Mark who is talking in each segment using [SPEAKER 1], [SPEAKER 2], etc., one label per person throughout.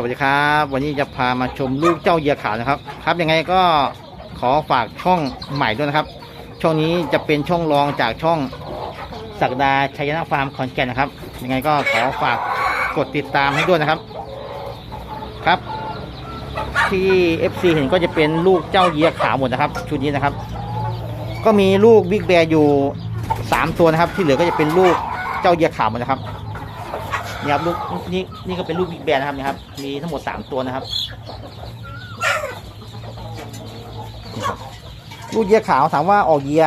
[SPEAKER 1] สวัสดีครับ วันนี้จะพามาชมลูกเจ้าเหยียขาวนะครับ ครับยังไงก็ขอฝากช่องใหม่ด้วยนะครับ ช่องนี้จะเป็นช่องรองจากช่องศักดาชัยนาฟาร์มขอนแก่นนะครับ ยังไงก็ขอฝากกดติดตามให้ด้วยนะครับ ครับ ที่ FC เห็นก็จะเป็นลูกเจ้าเหยียขาวหมดนะครับ ชุดนี้นะครับ ก็มีลูกบิ๊กแบร์อยู่สามตัวนะครับ ที่เหลือก็จะเป็นลูกเจ้าเหยียขาวหมดนะครับ นี่ครับลูกนี่นี่ก็เป็นลูกบิ๊กแบนนะครับนี่ครับ มีทั้งหมดสามตัวนะครับลูกเยียขาวถามว่าออกเยีย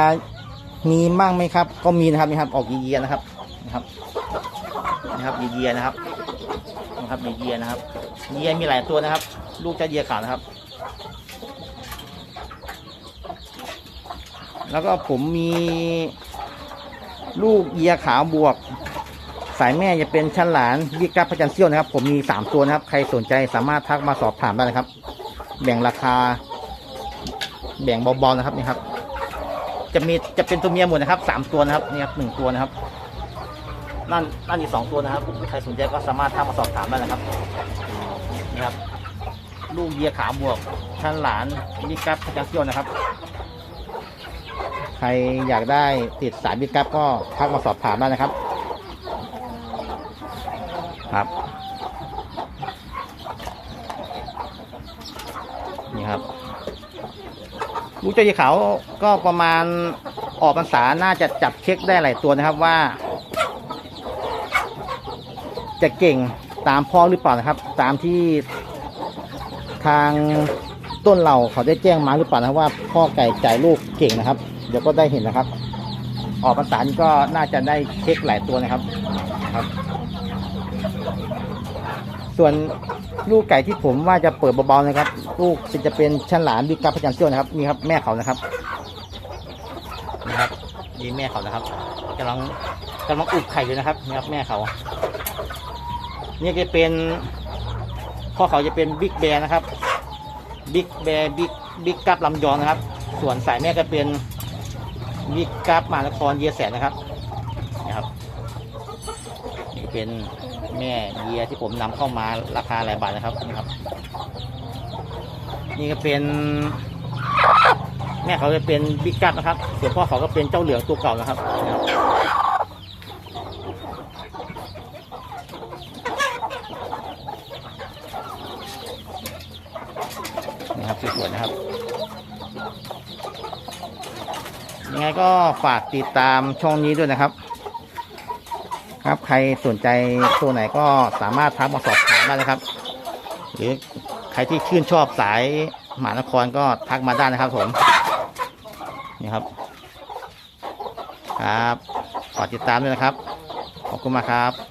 [SPEAKER 1] มีมั่งไหมครับ ก็มีนะครับนี่ครับออกเยียนะครับนะครับนะครับเยียนะครับนะครับเยียนะครับเยียมีหลายตัวนะครับ ลูกเจ้าเยียขาวนะครับ แล้วก็ผมมีลูกเยียขาวบวก สายแม่จะเป็นชั้นหลานวิกัสพระจันทร์เซี่ยวนะครับ ผมมีสามตัวนะครับ ใครสนใจสามารถทักมาสอบถามได้นะครับ แบ่งราคา แบ่งเบาๆนะครับนี่ครับ จะมีจะเป็นตัวเมียหมดนะครับสามตัวนะครับนี่ครับหนึ่งตัวนะครับนั่นนั่นอีกสองตัวนะครับใครสนใจก็สามารถทักมาสอบถามได้นะครับนี่ครับ ลูกเยียขาบวกชั้นหลานวิกัสพระจันทร์เซี่ยวนะครับใครอยากได้ติดสายวิกัสก็ทักมาสอบถามได้นะครับ ครับ นี่ครับลูกเจ้ายีขาวก็ประมาณออกพรรษาน่าจะจับเช็คได้หลายตัวนะครับว่า จะเก่งตามพ่อหรือเปล่านะครับ ตามที่ทางต้นเราเขาได้แจ้งมาหรือเปล่านะว่าพ่อไก่จ่ายลูกเก่งนะครับ เดี๋ยวก็ได้เห็นนะครับ ออกพรรษานก็น่าจะได้เช็คหลายตัวนะครับครับ ส่วนลูกไก่ที่ผมว่าจะเปิดเบาๆนะครับ ลูกจะเป็นชั้นหลานบิ๊กกับพระจันทร์เซี่ยวนะครับนี่ครับแม่เขานะครับนะครับนี่แม่เขานะครับกำลังกำลังอุบไข่อยู่นะครับนี่ครับแม่เขาเนี่ยจะเป็นพ่อเขาจะเป็นบิ๊กแบร์นะครับบิ๊กแบร์บิ๊กบิ๊กกับลำยองนะครับ ส่วนสายแม่ก็เป็นบิ๊กกับมานครเยียแสนนะครับ เป็นแม่เยียที่ผมนำเข้ามาราคาหลายบาทนะครับนี่ครับ นี่ก็เป็น แม่เขาจะเป็นบิ๊กกัดนะครับส่วนพ่อเขาก็เป็นเจ้าเหลืองตัวเก่านะครับนี่ครับนี่ครับสวยๆนะครับ ยังไงก็ฝากติดตามช่องนี้ด้วยนะครับ ครับ ใครสนใจตัวไหนก็สามารถทักมาสอบถามได้นะครับ หรือใครที่ชื่นชอบสายหมานครก็ทักมาได้นะครับผมนี่ครับ ครับฝากติดตามด้วยนะครับ ขอบคุณมากครับ